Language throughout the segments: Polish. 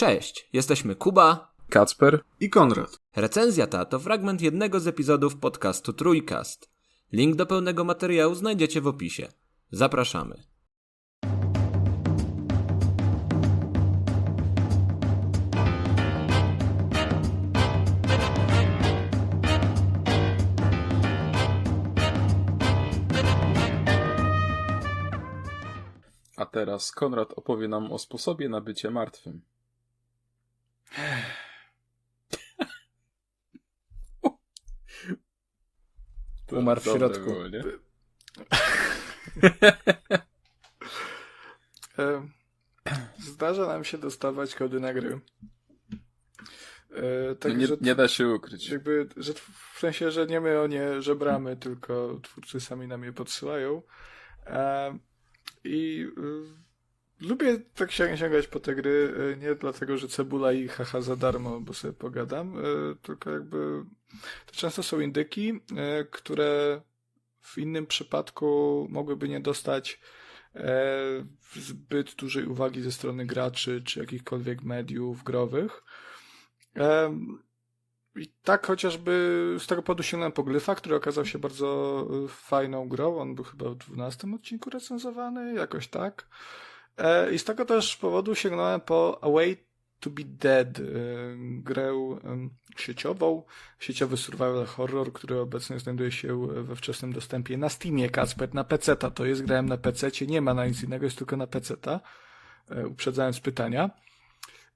Cześć, jesteśmy Kuba Kacper i Konrad. Recenzja ta to fragment jednego z epizodów podcastu Trójkast. Link do pełnego materiału znajdziecie w opisie. Zapraszamy. A teraz Konrad opowie nam o sposobie na bycie martwym. Umarł w środku. Było, nie? Zdarza nam się dostawać kody na gry. E, tak, no nie, że, nie, da się ukryć. Jakby, że w sensie, że nie my o nie żebramy, tylko twórcy sami nam je podsyłają. E, I y, lubię tak sięgać po te gry, y, nie dlatego, że cebula i haha za darmo, bo sobie pogadam, y, tylko jakby to często są indyki, które w innym przypadku mogłyby nie dostać e, zbyt dużej uwagi ze strony graczy czy jakichkolwiek mediów growych. E, I tak chociażby z tego powodu sięgnąłem po Glyfa, który okazał się bardzo e, fajną grą. On był chyba w 12 odcinku recenzowany, jakoś tak. I z tego też powodu sięgnąłem po Away to be Dead, y, grę sieciową, sieciowy survival horror, który obecnie znajduje się we wczesnym dostępie na Steamie, Kacper, na PC-ta, to jest, grałem na PC, nie ma na nic innego, jest tylko na PC-ta, e, uprzedzając pytania.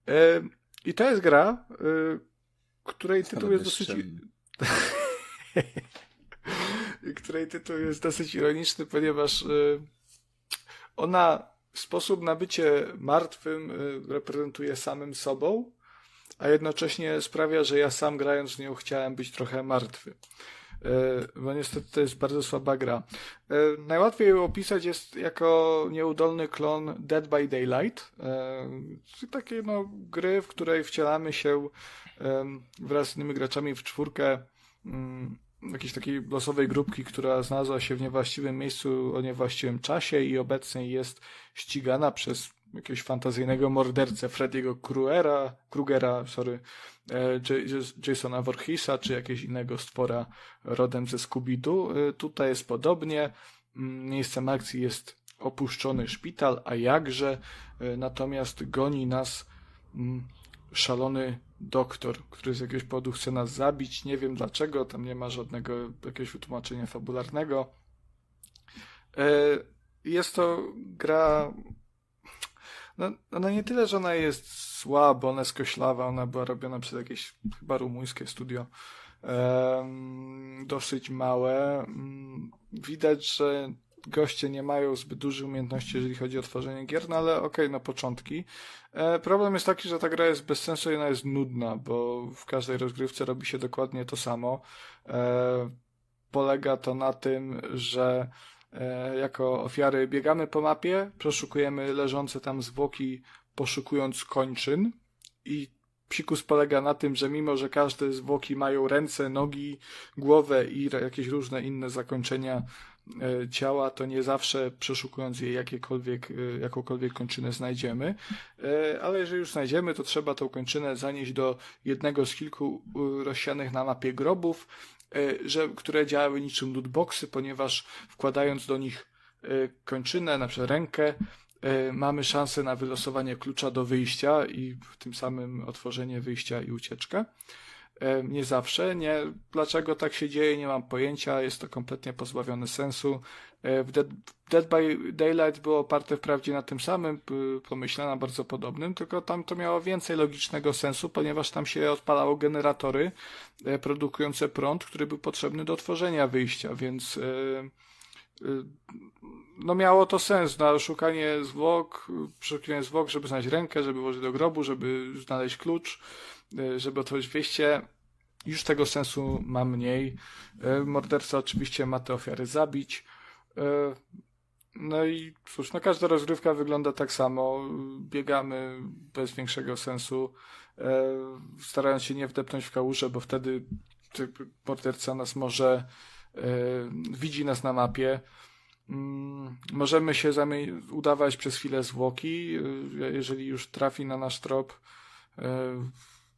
E, I to jest gra, e, której tytuł jest dosyć... której tytuł jest dosyć ironiczny, ponieważ ona sposób na bycie martwym y, reprezentuje samym sobą, a jednocześnie sprawia, że ja sam grając nią chciałem być trochę martwy. Y, bo niestety to jest bardzo słaba gra. Y, najłatwiej ją opisać jest jako nieudolny klon Dead by Daylight. Takie no, gry, w której wcielamy się wraz z innymi graczami w czwórkę mm, jakiejś takiej losowej grupki, która znalazła się w niewłaściwym miejscu o niewłaściwym czasie i obecnie jest ścigana przez jakiegoś fantazyjnego mordercę Frediego Krugera, Krugera, sorry, e, Jasona Voorheesa, czy jakiegoś innego stwora rodem ze Scooby-Doo. E, tutaj jest podobnie. Mm, miejscem akcji jest opuszczony szpital, a jakże, e, natomiast goni nas mm, szalony doktor, który z jakiegoś powodu chce nas zabić. Nie wiem dlaczego, tam nie ma żadnego jakiegoś wytłumaczenia fabularnego. E, jest to gra. No, ona nie tyle, że ona jest słaba, ona jest koślawa, ona była robiona przez jakieś chyba rumuńskie studio. dosyć małe. Mm, widać, że goście nie mają zbyt dużych umiejętności, jeżeli chodzi o tworzenie gier, no ale okej, okay, no początki. E, problem jest taki, że ta gra jest bez sensu i ona jest nudna, bo w każdej rozgrywce robi się dokładnie to samo. E, polega to na tym, że e, jako ofiary biegamy po mapie, przeszukujemy leżące tam zwłoki, poszukując kończyn i psikus polega na tym, że mimo, że każde zwłoki mają ręce, nogi, głowę i jakieś różne inne zakończenia ciała, to nie zawsze przeszukując je jakiekolwiek, e, jakąkolwiek kończynę znajdziemy, e, ale jeżeli już znajdziemy, to trzeba tą kończynę zanieść do jednego z kilku rozsianych na mapie grobów, że, które działały niczym lootboxy, ponieważ wkładając do nich kończynę, na przykład rękę, mamy szansę na wylosowanie klucza do wyjścia i tym samym otworzenie wyjścia i ucieczkę. E, nie zawsze. Nie, dlaczego tak się dzieje, nie mam pojęcia. Jest to kompletnie pozbawione sensu. E, w Dead, Dead by Daylight było oparte wprawdzie na tym samym, pomyśle na bardzo podobnym, tylko tam to miało więcej logicznego sensu, ponieważ tam się odpalało generatory e, produkujące prąd, który był potrzebny do tworzenia wyjścia, więc no miało to sens, na no, szukanie zwłok, przeszukiwanie zwłok, żeby znaleźć rękę, żeby włożyć do grobu, żeby znaleźć klucz, żeby otworzyć wyjście, już tego sensu ma mniej. E, morderca oczywiście ma te ofiary zabić. E, no i cóż, no każda rozgrywka wygląda tak samo. Biegamy bez większego sensu, starając się nie wdepnąć w kałużę, bo wtedy morderca nas może widzi nas na mapie. Mm, możemy się udawać przez chwilę zwłoki, jeżeli już trafi na nasz trop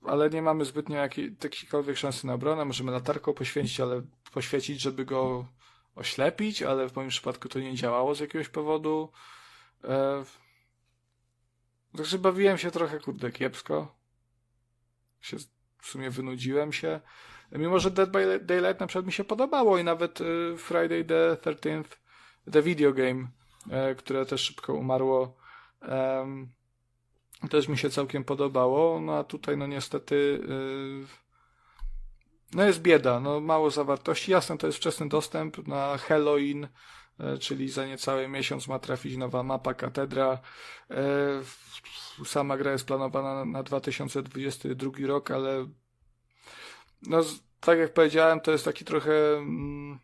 ale nie mamy zbytnio jakiej, jakiejkolwiek szansy na obronę. Możemy latarką poświęcić, ale poświecić, żeby go oślepić, ale w moim przypadku to nie działało z jakiegoś powodu. E, także bawiłem się trochę, kurde, kiepsko. Się, w sumie wynudziłem się. Mimo, że Dead by Daylight na przykład mi się podobało i nawet y, Friday the 13th, The Video Game, e, które też szybko umarło, też mi się całkiem podobało. No a tutaj, no niestety, y, no jest bieda, no mało zawartości. Jasne, to jest wczesny dostęp na Halloween, e, czyli za niecały miesiąc ma trafić nowa mapa Katedra. E, Sama gra jest planowana na 2022 rok, ale no, tak jak powiedziałem, to jest taki trochę mm,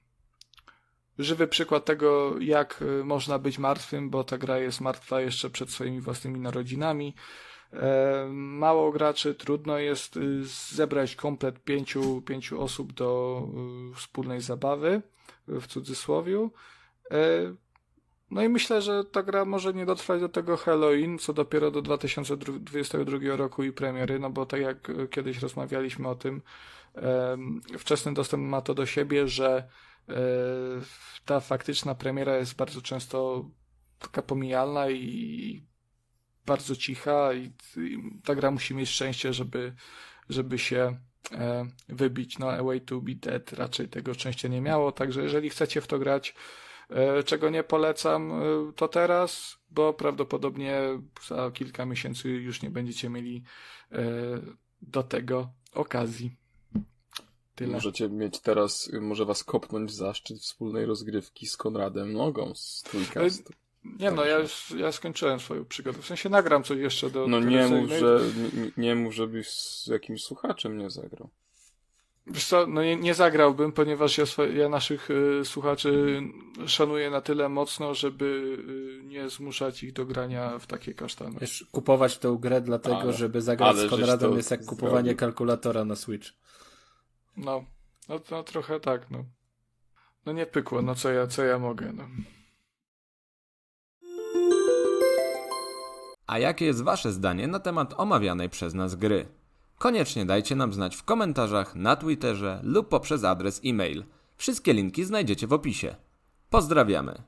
żywy przykład tego, jak y, można być martwym, bo ta gra jest martwa jeszcze przed swoimi własnymi narodzinami. E, mało graczy, trudno jest y, zebrać komplet pięciu, pięciu osób do y, wspólnej zabawy, w cudzysłowiu. E, no i myślę, że ta gra może nie dotrwać do tego Halloween, co dopiero do 2022 roku i premiery, no bo tak jak kiedyś rozmawialiśmy o tym, wczesny dostęp ma to do siebie, że ta faktyczna premiera jest bardzo często taka pomijalna i bardzo cicha i, ta gra musi mieć szczęście, żeby, żeby się e, wybić. No, A Way to Be Dead raczej tego szczęścia nie miało, także jeżeli chcecie w to grać, e, czego nie polecam, e, to teraz, bo prawdopodobnie za kilka miesięcy już nie będziecie mieli e, do tego okazji. Tyle. Możecie mieć teraz, może was kopnąć w zaszczyt wspólnej rozgrywki z Konradem Nogą z Trójkastu. Nie no, ja już ja skończyłem swoją przygodę. W sensie nagram coś jeszcze do No nie mów, że, nie, nie mów, żebyś z jakimś słuchaczem nie zagrał. Wiesz co, no nie, nie zagrałbym, ponieważ ja, ja naszych y, słuchaczy szanuję na tyle mocno, żeby y, nie zmuszać ich do grania w takie kasztany. Wiesz, kupować tę grę dlatego, Ale- żeby zagrać z Konradem to jest jak kupowanie zrobił. kalkulatora na Switch. No, no, no trochę tak, no. No nie pykło, no co ja, co ja mogę, no. A jakie jest Wasze zdanie na temat omawianej przez nas gry? Koniecznie dajcie nam znać w komentarzach, na Twitterze lub poprzez adres e-mail. Wszystkie linki znajdziecie w opisie. Pozdrawiamy.